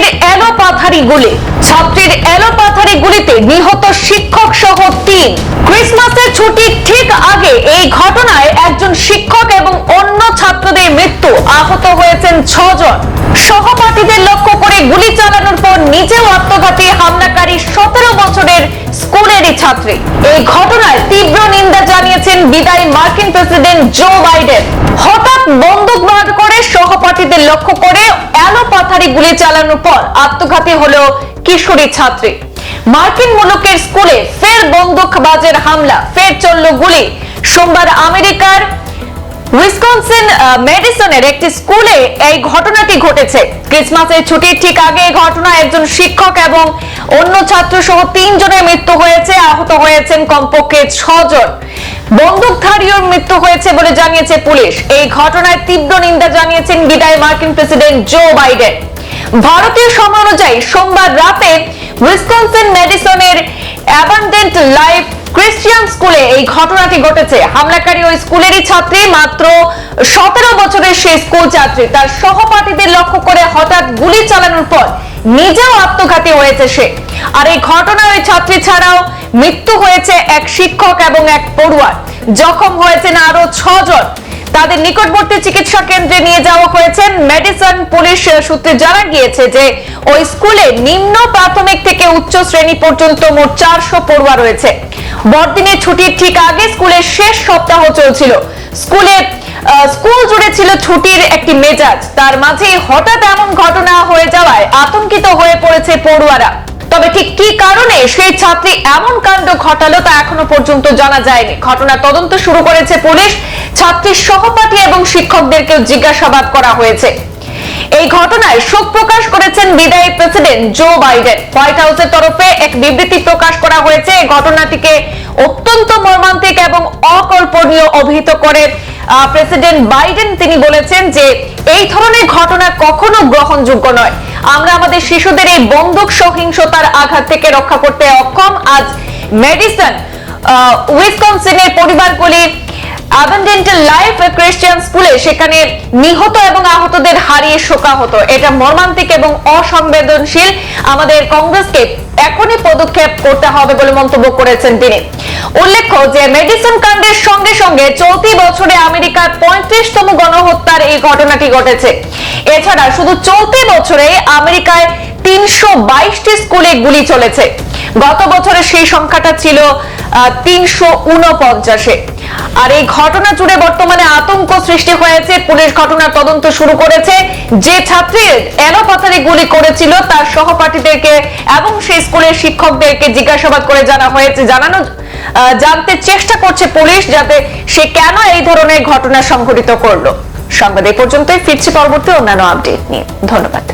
ছাত্রীর এলোপাথারি গুলি। ছাত্রীর এলোপাথারি গুলিতে নিহত শিক্ষক সহ তিন। ক্রিসমাসের ঠিক আগে এই ঘটনায় একজন শিক্ষক এবং অন্য ছাত্রদের মৃত্যু আহত হয়েছেন ছজন। সহপাঠীদের লক্ষ্য করে গুলি চালানোর পর নিজেও আত্মঘাতী হামলাকারী সতেরো বছরের স্কুলেরই ছাত্রী। এই ঘটনায় তীব্র নিন্দা জানিয়েছেন বিদায়ী মার্কিন প্রেসিডেন্ট জো বাইডেন। হঠাৎ বন্দুক বার করে, সহপাঠীদের লক্ষ্য করে এলোপাথারি গুলি চালানোর পর আত্মঘাতী হলো কিশোরী ছাত্রী। মার্কিন মুলুকের স্কুলে ফের বন্দুকবাজের হামলা, ফের চলল গুলি। সোমবার আমেরিকার উইসকনসিন মেডিসনের একটি স্কুলে এই ঘটনাটি ঘটেছে। ক্রিসমাসের ছুটির ঠিক আগে এই ঘটনায় একজন শিক্ষক এবং অন্য ছাত্র সহ তিনজনের মৃত্যু হয়েছে, আহত হয়েছেন কমপক্ষে ছজন। বন্দুকধারীর মৃত্যু হয়েছে বলে জানিয়েছে পুলিশ। এই ঘটনায় তীব্র নিন্দা জানিয়েছেন বিদায় মার্কিন প্রেসিডেন্ট জো বাইডেন। ভারতীয় সময় অনুযায়ী সোমবার রাতে উইসকনসিন মেডিসনের অ্যাবান্ডেন্ট লাইফ ক্রিশ্চিয়ান স্কুলে এই ঘটনাটি ঘটেছে। হামলাকারী ওই স্কুলেরই ছাত্রী, মাত্র সতেরো বছরের সেই স্কুল ছাত্রী। তার সহপাঠীদের লক্ষ্য করে হঠাৎ গুলি চালানোর পর নিজেও আত্মঘাতী হয়েছে সে। আর এই ঘটনায় ওই ছাত্রী ছাড়াও মৃত্যু হয়েছে এক শিক্ষক এবং এক পড়ুয়ার। জখম হয়েছেন আরও ছজন। তাদের নিকটবর্তী চিকিৎসা কেন্দ্রে নিয়ে যাওয়া হয়েছে। মেডিসন পুলিশ সূত্রে জানা গিয়েছে যে ওই স্কুলে নিম্ন প্রাথমিক থেকে উচ্চ শ্রেণি পর্যন্ত মোট চারশো পড়ুয়া রয়েছে। বড়দিনের ছুটির ঠিক আগে স্কুলের শেষ সপ্তাহ চলছিল। স্কুলে স্কুল জুড়ে ছিল ছুটির একটি মেজাজ। তার মাঝে হঠাৎ এমন ঘটনা হয়ে যাওয়ায় আতঙ্কিত হয়ে পড়েছে পড়ুয়ারা। তবে ঠিক কি কারণে সেই ছাত্রী এমন কাণ্ড ঘটালো তা এখনও পর্যন্ত জানা যায়নি। ঘটনা তদন্ত শুরু করেছে পুলিশ। ছাত্রীর সহপাঠী এবং শিক্ষকদেরকেও জিজ্ঞাসাবাদ করা হয়েছে। এই ঘটনায় শোক প্রকাশ করেছেন বিদায়ী প্রেসিডেন্ট জো বাইডেন। হোয়াইট হাউসের তরফে এক বিবৃতি প্রকাশ করা হয়েছে। এই ঘটনাটিকে অত্যন্ত মর্মান্তিক এবং অকল্পনীয় অভিহিত করে প্রেসিডেন্ট বাইডেন তিনি বলেছেন যে এই ধরনের ঘটনা কখনো গ্রহণযোগ্য নয়। আমরা আমাদের শিশুদের এই বন্দুক সহিংসতার আঘাত থেকে রক্ষা করতে অক্ষম। আজ মেডিসন উইসকনসিনের পরিবারগুলি অ্যাবান্ডেন্টাল লাইফ ক্রিশ্চিয়ান স্কুলে সেখানে নিহত এবং আহতদের হারিয়ে এটা মর্মান্তিক এবং অসংবেদনশীল। আমাদের কংগ্রেসকে এখনই পদক্ষেপ করতে হবে বলে মন্তব্য করেছেন তিনি। উল্লেখ্য যে মেডিসন কাণ্ডের সঙ্গে সঙ্গে চলতি বছরে আমেরিকার পঁয়ত্রিশতম গণহত্যার এই ঘটনাটি ঘটেছে। এছাড়া শুধু চলতি বছরে আমেরিকায় তিনশো বাইশটি স্কুলে গুলি চলেছে। গত বছরে সেই সংখ্যাটা ছিল তিনশো উনপঞ্চাশে আর এই ঘটনা জুড়ে বর্তমানে আতঙ্ক সৃষ্টি হয়েছে। পুলিশ ঘটনার তদন্ত শুরু করেছে। যে ছাত্রী এলোপাথারি গুলি করেছিল, তার সহপাঠীদেরকে এবং সেই স্কুলের শিক্ষকদেরকে জিজ্ঞাসাবাদ করে জানা হয়েছে। জানানো জানতে চেষ্টা করছে পুলিশ যাতে সে কেন এই ধরনের ঘটনা সংঘটিত করল। সংবাদ এই পর্যন্তই। ফিরছি পরবর্তী অন্যান্য আপডেট নিয়ে। ধন্যবাদ।